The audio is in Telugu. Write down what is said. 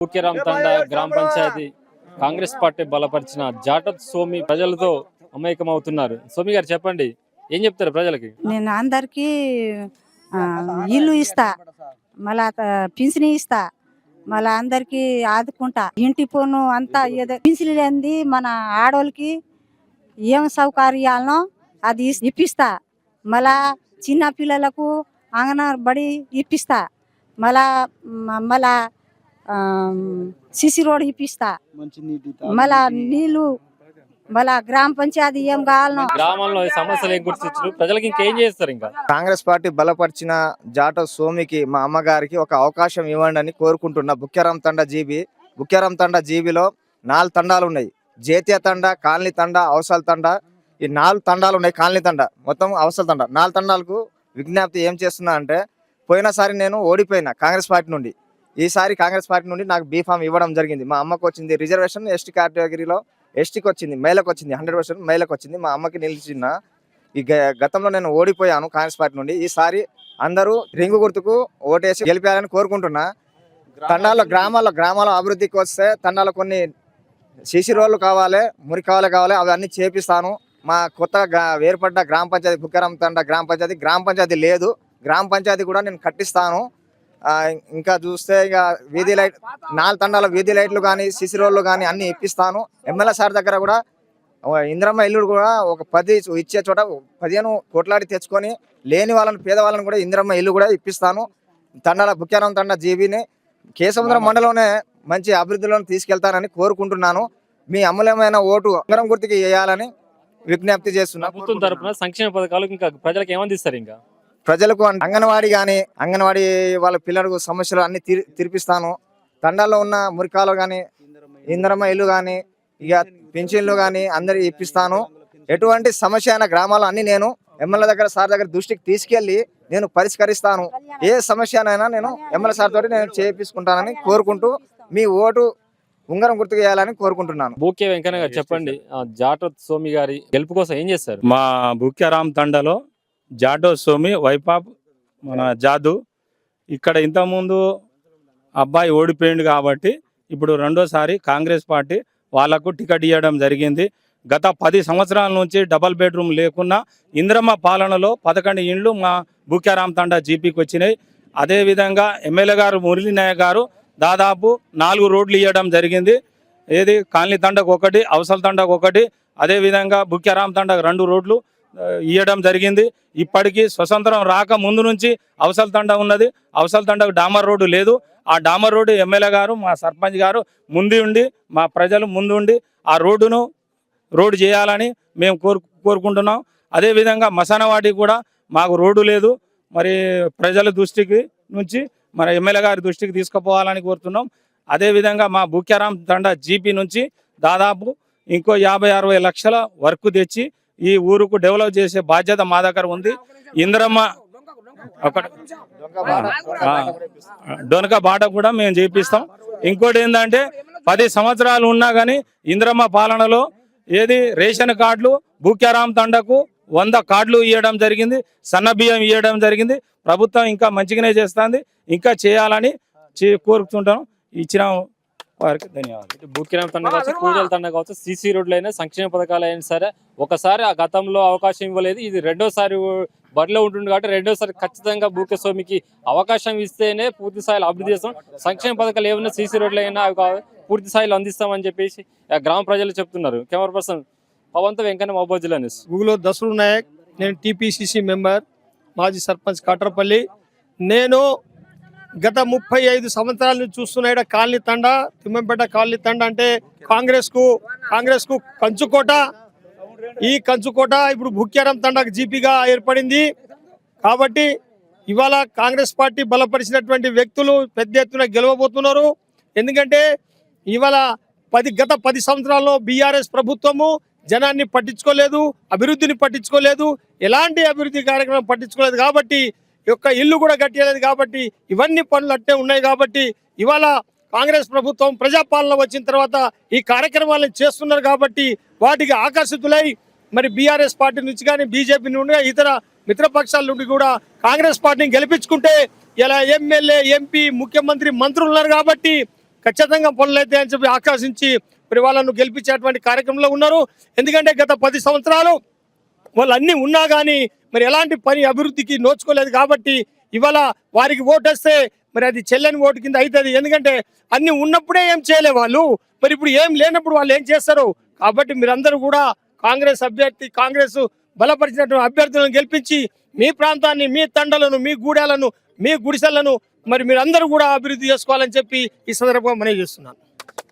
ముఖ్యరామ్ తండ గ్రామ పంచాయతీ కాంగ్రెస్ పార్టీ బలపరిచిన జాటత్ సోమి ప్రజలతో అమాయకమవుతున్నారు సోమి గారు చెప్పండి ఏం చెప్తారు ప్రజలకి? నేను అందరికీ ఆ, ఇల్లు ఇస్తా మళ్ళా పింఛని ఇస్తా మళ్ళా అందరికి ఆదుకుంటా. ఇంటి పన్ను అంతా ఏదో పింఛని లేనిది మన ఆడోళ్ళకి ఏం సౌకర్యాలనో అది ఇస్- ఇప్పిస్తా. మళ్ళా చిన్న పిల్లలకు అంగనబడి ఇప్పిస్తా. మళ్ళా మ- మళ్ళా సిసి రోడ్ ఇప్పిస్తా. మళ్ళా నీళ్ళు మళ్ళా గ్రామ పంచాయతీ ఏం కావాలనో. గ్రామంలో ఈ సమస్యలు ఏం గుర్తించారు? ప్రజలకి ఇంకేం చేస్తారు ఇంకా? కాంగ్రెస్ పార్టీ బలపరిచిన జాట సోమికి మా అమ్మగారికి ఒక అవకాశం ఇవ్వండి అని కోరుకుంటున్నా. బుక్యారాం తండ జీబీ బుక్యారాం తండ జీబీలో నాలుగు తండాలు ఉన్నాయి. జేతీయ తండ కాలనీ తండ అవసల తండ ఈ నాలుగు తండాలు ఉన్నాయి కాలనీ తండ. మొత్తం అవసల తండ. నాలుగు తండాలకు విజ్ఞప్తి ఏం చేస్తున్నా అంటే పోయినసారి నేను ఓడిపోయినా కాంగ్రెస్ పార్టీ నుండి. ఈసారి కాంగ్రెస్ పార్టీ నుండి నాకు బీఫామ్ ఇవ్వడం జరిగింది. మా అమ్మకు వచ్చింది రిజర్వేషన్ ఎస్టీ కేటగిరీలో ఎస్టీకి వచ్చింది మహిళకు వచ్చింది హండ్రెడ్ పర్సెంట్ మహిళకు వచ్చింది. మా అమ్మకి నిలిచిన ఈ గ- గతంలో నేను ఓడిపోయాను కాంగ్రెస్ పార్టీ నుండి. ఈసారి అందరూ రింగు గుర్తుకు ఓటేసి గెలిపారని కోరుకుంటున్నా. తండాల్లో గ్రామాల్లో గ్రామాల అభివృద్ధికి వస్తే తండాలో కొన్ని సీసీ రోడ్లు కావాలి మురికి కావాలి కావాలి అవి చేపిస్తాను. మా కొత్తగా ఏర్పడ్డ గ్రామ పంచాయతీ బుక్కరం తండ గ్రామ పంచాయతీ గ్రామ పంచాయతీ లేదు. గ్రామ పంచాయతీ కూడా నేను కట్టిస్తాను. ఇంకా చూస్తే ఇక వీధి లైట్ నాలుగు తండాల వీధి లైట్లు కానీ సిసి రోడ్లు కానీ అన్ని ఇప్పిస్తాను. ఎమ్మెల్యే సార్ దగ్గర కూడా ఇంద్రమ్మ ఇల్లు కూడా ఒక పది ఇచ్చే చోట పదిహేను కొట్లాడి తెచ్చుకొని లేని వాళ్ళని పేదవాళ్ళని కూడా ఇంద్రమ్మ ఇల్లు కూడా ఇప్పిస్తాను. తండాల బుక్యానం తండ జీబీని కేసముద్రం మండలంలోనే మంచి అభివృద్ధిలో తీసుకెళ్తానని కోరుకుంటున్నాను. మీ అమూల్యమైన ఓటు ఉంగరం గుర్తుకి వేయాలని విజ్ఞప్తి చేస్తున్నా సంక్షేమ పథకాలు ఇంకా ప్రజలకు ఏమందిస్తారు ఇంకా? ప్రజలకు అంగన్వాడీ కానీ అంగన్వాడీ వాళ్ళ పిల్లలకు సమస్యలు అన్ని తీర్ తీర్పిస్తాను. తండాల్లో ఉన్న మురికాలు కానీ ఇందరమ్మ ఇల్లు కానీ ఇక పింఛన్లు కానీ అందరికి ఇప్పిస్తాను. ఎటువంటి సమస్య అయిన గ్రామాలు అన్ని నేను ఎమ్మెల్యే దగ్గర సార్ దగ్గర దృష్టికి తీసుకెళ్ళి నేను పరిష్కరిస్తాను. ఏ సమస్యనైనా నేను ఎమ్మెల్యే సార్ తోటి నేను చేపించుకుంటానని కోరుకుంటూ మీ ఓటు ఉంగరం గుర్తు చేయాలని కోరుకుంటున్నాను. బూకే వెంకన్న గారు చెప్పండి. ఆ జాటత్ సోమి గారి గెలుపు కోసం ఏం చేస్తారు? మా బుక్యారాం తండలో జాడో సోమి వైపాప్ మన జాదు. ఇక్కడ ఇంతకుముందు అబ్బాయి ఓడిపోయింది కాబట్టి ఇప్పుడు రెండోసారి కాంగ్రెస్ పార్టీ వాళ్ళకు టికెట్ ఇవ్వడం జరిగింది. గత పది సంవత్సరాల నుంచి డబల్ బెడ్రూమ్ లేకున్నా ఇంద్రమ్మ పాలనలో పదకొండు ఇండ్లు మా బుక్యారాం తండా జీపీకి వచ్చినాయి. అదేవిధంగా ఎమ్మెల్యే గారు మురళీనాయక్ గారు దాదాపు నాలుగు రోడ్లు ఇవ్వడం జరిగింది. ఏది కాలనీ తండకు ఒకటి అవసల తండకు ఒకటి అదేవిధంగా బుక్యారాం తండకు రెండు రోడ్లు. ఇవ్వడం జరిగింది. ఇప్పటికీ స్వతంత్రం రాక ముందు నుంచి అవసల తండ ఉన్నది. అవసల తండకు డామర్ రోడ్డు లేదు. ఆ డామర్ రోడ్డు ఎమ్మెల్యే గారు మా సర్పంచ్ గారు ముందు ఉండి మా ప్రజలు ముందు ఉండి ఆ రోడ్డును రోడ్డు చేయాలని మేము కోరు కోరుకుంటున్నాం. అదేవిధంగా మసానవాటికి కూడా మాకు రోడ్డు లేదు. మరి ప్రజల దృష్టికి నుంచి మన ఎమ్మెల్యే గారి దృష్టికి తీసుకుపోవాలని కోరుతున్నాం. అదేవిధంగా మా బుక్యారాం తండ జీపీ నుంచి దాదాపు ఇంకో యాభై అరవై లక్షల వర్క్ తెచ్చి ఈ ఊరుకు డెవలప్ చేసే బాధ్యత మా దగ్గర ఉంది. ఇంద్రమ్మ ఒక డొనక బాట కూడా మేము చేపిస్తాం. ఇంకోటి ఏంటంటే పది సంవత్సరాలు ఉన్నా కానీ ఇంద్రమ్మ పాలనలో ఏది రేషన్ కార్డులు భూక్యారాం తండకు వంద కార్డులు ఇవ్వడం జరిగింది సన్న బియ్యం ఇవ్వడం జరిగింది. ప్రభుత్వం ఇంకా మంచిగానే చేస్తుంది. ఇంకా చేయాలని చే- కోరుకుంటాం ఇచ్చిన వారికి ధన్యవాదాలు. బూకిరాం తండ కావచ్చు పూజల తండ కావచ్చు సీసీ రోడ్లు అయినా సంక్షేమ పథకాలు అయినా సరే ఒకసారి ఆ గతంలో అవకాశం ఇవ్వలేదు. ఇది రెండోసారి బరిలో ఉంటుంది కాబట్టి రెండోసారి ఖచ్చితంగా బూకే స్వామికి అవకాశం ఇస్తేనే పూర్తి స్థాయిలో అభివృద్ధి చేస్తాం. సంక్షేమ పథకాలు ఏమైనా సీసీ రోడ్లు అయినా పూర్తి స్థాయిలో అందిస్తామని చెప్పేసి ఆ గ్రామ ప్రజలు చెప్తున్నారు. కెమెరా పర్సన్ పవన్తో వెంకన్న మహబూబ్ జిల్లా న్యూస్. గూగుల్లో దసరు నాయక్ నేను టీపీసీసీ మెంబర్ మాజీ సర్పంచ్ కాట్రపల్లి. నేను గత ముప్పై ఐదు సంవత్సరాల నుంచి చూస్తున్నా ఈడ కాలనీ తండ తిమ్మంపేట కాలనీ తండ అంటే కాంగ్రెస్కు కాంగ్రెస్కు కంచుకోట ఈ కంచుకోట ఇప్పుడు భుక్యారం తండకు జీపీగా ఏర్పడింది. కాబట్టి ఇవాళ కాంగ్రెస్ పార్టీ బలపరిచినటువంటి వ్యక్తులు పెద్ద ఎత్తున గెలవబోతున్నారు. ఎందుకంటే ఇవాళ పది గత పది సంవత్సరాల్లో బీఆర్ఎస్ ప్రభుత్వము జనాన్ని పట్టించుకోలేదు అభివృద్ధిని పట్టించుకోలేదు. ఎలాంటి అభివృద్ధి కార్యక్రమం పట్టించుకోలేదు కాబట్టి యొక్క ఇల్లు కూడా కట్టలేదు కాబట్టి ఇవన్నీ పనులు అట్టే ఉన్నాయి కాబట్టి ఇవాళ కాంగ్రెస్ ప్రభుత్వం ప్రజాపాలన వచ్చిన తర్వాత ఈ కార్యక్రమాలను చేస్తున్నారు కాబట్టి వాటికి ఆకర్షితులై మరి బీఆర్ఎస్ పార్టీ నుంచి కానీ బీజేపీ నుండి ఇతర మిత్రపక్షాల నుండి కూడా కాంగ్రెస్ పార్టీని గెలిపించుకుంటే ఇలా ఎమ్మెల్యే ఎంపీ ముఖ్యమంత్రి మంత్రులు ఉన్నారు కాబట్టి ఖచ్చితంగా పనులైతే అని చెప్పి ఆకర్షించి మరి వాళ్ళను గెలిపించేటువంటి కార్యక్రమంలో ఉన్నారు. ఎందుకంటే గత పది సంవత్సరాలు వాళ్ళు అన్నీ ఉన్నా కానీ మరి ఎలాంటి పని అభివృద్ధికి నోచుకోలేదు కాబట్టి ఇవాళ వారికి ఓటు వస్తే మరి అది చెల్లని ఓటు కింద అవుతుంది. ఎందుకంటే అన్ని ఉన్నప్పుడే ఏం చేయలే వాళ్ళు. మరి ఇప్పుడు ఏం లేనప్పుడు వాళ్ళు ఏం చేస్తారు? కాబట్టి మీరందరూ కూడా కాంగ్రెస్ అభ్యర్థి కాంగ్రెస్ బలపరిచినటువంటి అభ్యర్థులను గెలిపించి మీ ప్రాంతాన్ని మీ తండలను మీ గూడాలను మీ గుడిసెలను మరి మీరందరూ కూడా అభివృద్ధి చేసుకోవాలని చెప్పి ఈ సందర్భంగా మనవి చేస్తున్నాను.